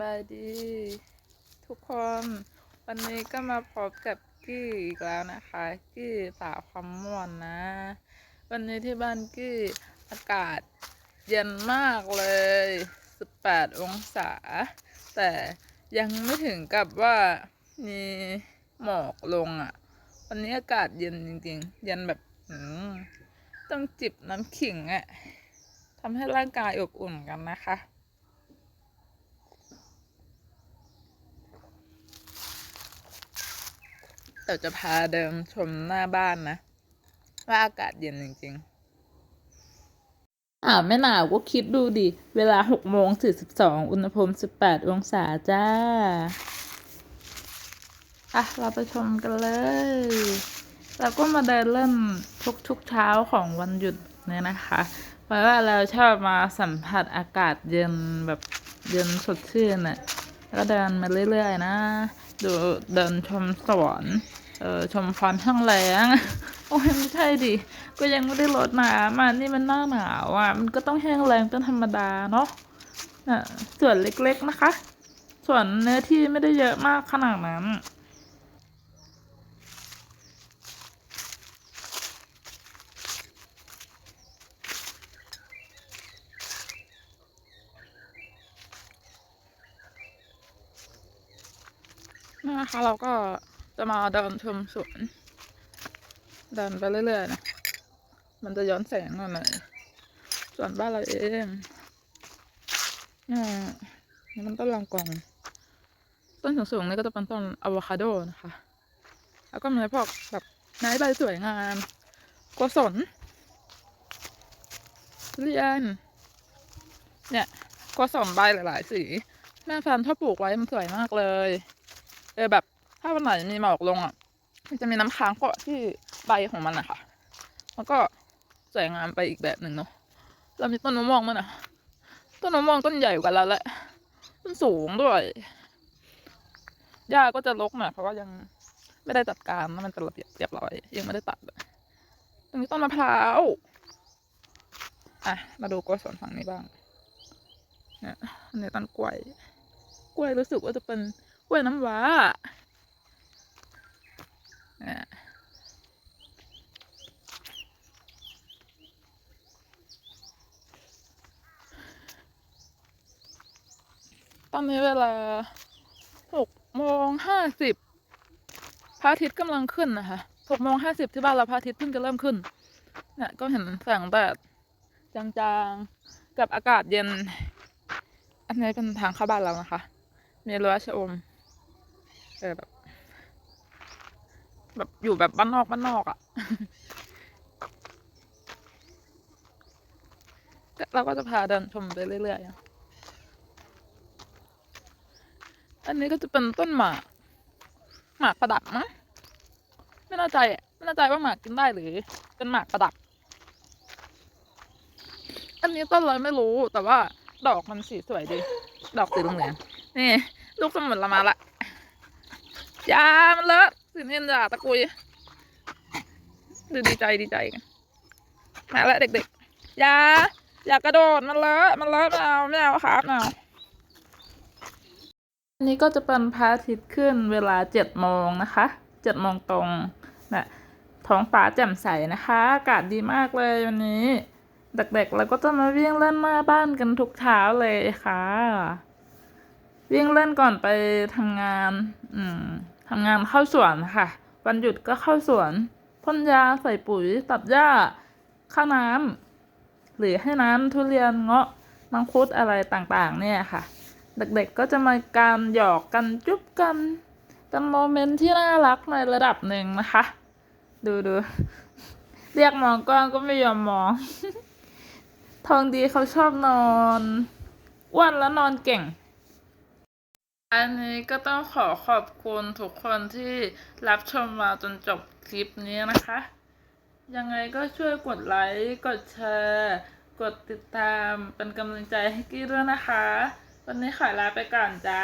บายดี ทุกคนวันนี้ก็มาพบกับกี้อีกแล้วนะคะ กี้สาวความม่วนนะ วันนี้ที่บ้านกี้อากาศเย็นมากเลย 18 องศา แต่ยังไม่ถึงกับว่ามีหมอกลงอะ่ะ วันนี้อากาศเย็นจริงๆ เย็นแบบต้องจิบน้ำขิงอะ่ะทำให้ร่างกายอบอุ่นกันนะคะ แต่จะพาเดินชมหน้าบ้านนะ ว่าอากาศเย็นจริงๆ อ่าไม่หนาวก็คิดดูดิ เวลาหกโมงสี่สิบสองอุณหภูมิสิบแปดองศาจ้า อะ เราไปชมกันเลยเราก็มาเดินเล่นทุกๆเช้าของวันหยุดเนี่ยนะคะเพราะว่าเราชอบมาสัมผัสอากาศเย็นแบบเย็นสดชื่นน่ะ แล้วก็เดินมาเรื่อยๆนะ ดูเดินชมสวนเออชมฟันข้างแรงโอ้ยไม่ใช่ดิ ก็ยังไม่ได้ลดน้ำอะนี่มันหน้าหนาวอะ มันก็ต้องแห้งแรงเป็นธรรมดาเนาะอะส่วนเล็กๆนะคะ ส่วนเนื้อที่ไม่ได้เยอะมากขนาดนั้น นะคะเราก็จะมาเดินชมสวนเดินไปเรื่อยๆนะมันจะย้อนแสงหน่อยส่วนบ้านเราเองอ่านี่มันต้นลองกองต้นสูงๆนี่ก็จะเป็นต้นอะโวคาโดนะคะ แล้วก็มีพวกแบบไม้ใบสวยงามกวสนทุเรียนเนี่ยกวสนใบหลายๆสีแม่แฟนชอบปลูกไว้มันสวยมากเลย เออแบบ ถ้าวันไหนมีหมอกลงอะ มันจะมีน้ำค้างเกาะที่ใบของมันอะค่ะมันก็สวยงามไปอีกแบบหนึ่งเนาะเรามีต้นมะม่วงมันอะต้นมะม่วงต้นใหญ่กว่าเราแหละต้นสูงด้วยหญ้าก็จะรกหน่อยเพราะว่ายังไม่ได้จัดการนมันเป็นระเบียบเรียบร้อย ยังไม่ได้ตัดเลยตรงนี้ต้นมะพร้าวอะมาดูกล้วยสวนฝั่งนี้บ้างเนี่ยอันนี้ต้นกล้วย กล้วยรู้สึกว่าจะเป็น กล้วยน้ำว้าตอนนี้เวลาหกโมงห้าสิบพระอาทิตย์กำลังขึ้นนะคะหกโมงห้าสิบที่บ้านเราพระอาทิตย์เพิ่งจะเริ่มขึ้น เนี่ยก็เห็นแสงแดดจางๆ กับอากาศเย็น อันนี้เป็นทางเข้าบ้านเรานะคะ มีรั้วชะอม เออแบบ แบบอยู่แบบบ้านนอกบ้านนอกอะ่ะเราก็จะพาเดินชมไปเรื่อยๆ อันนี้ก็จะเป็นต้นหมาก หมากประดับมั้งไม่แน่ใจไม่แน่ใจว่าหมากกินได้หรือเป็นหมากประดับ อันนี้ต้นอะไรไม่รู้แต่ว่าดอกมันสีสวยดี ดอกสีเหลืองๆนี่ ลูกสมุนละมาละ ยามันเลอะสิเนียนอย่าตะกุยดูดีใจดีใจกันมาแล้วเด็กๆอยาอย่ากระโดดมันเลอะมันเลอะไม่เอาไม่เอาครับไม่เอาอันนี้ก็จะเป็นพระอาทิตย์ขึ้นเวลาเจ็ดโมงนะคะเจ็ดโมงตรงนะท้องฟ้าแจ่มใสนะคะอากาศดีมากเลยวันนี้ เด็กๆเราก็จะมาวิ่งเล่นหน้าบ้านกันทุกเช้าเลยค่ะ วิ่งเล่นก่อนไปทำงาน อืม ทำงานเข้าสวนค่ะ วันหยุดก็เข้าสวนพ่นยาใส่ปุ๋ยตัดหญ้าข้าวน้ำหรือให้น้ำทุเรียนเงาะมังคุดอะไรต่างๆ เนี่ยค่ะ เด็กๆก็จะมาการหยอกกันจุ๊บกันเป็นโมเมนต์ที่น่ารักในระดับหนึ่งนะคะ ดูดูเรียกมองกล้องก็ไม่ยอมมอง ทองดีเขาชอบนอนอ้วนแล้วนอนเก่ง อันนี้ก็ต้องขอขอบคุณทุกคนที่รับชมมาจนจบคลิปนี้นะคะ ยังไงก็ช่วยกดไลค์ กดแชร์ กดติดตามเป็นกำลังใจให้กี้ด้วยนะคะ วันนี้ขอลาไปก่อนจ้า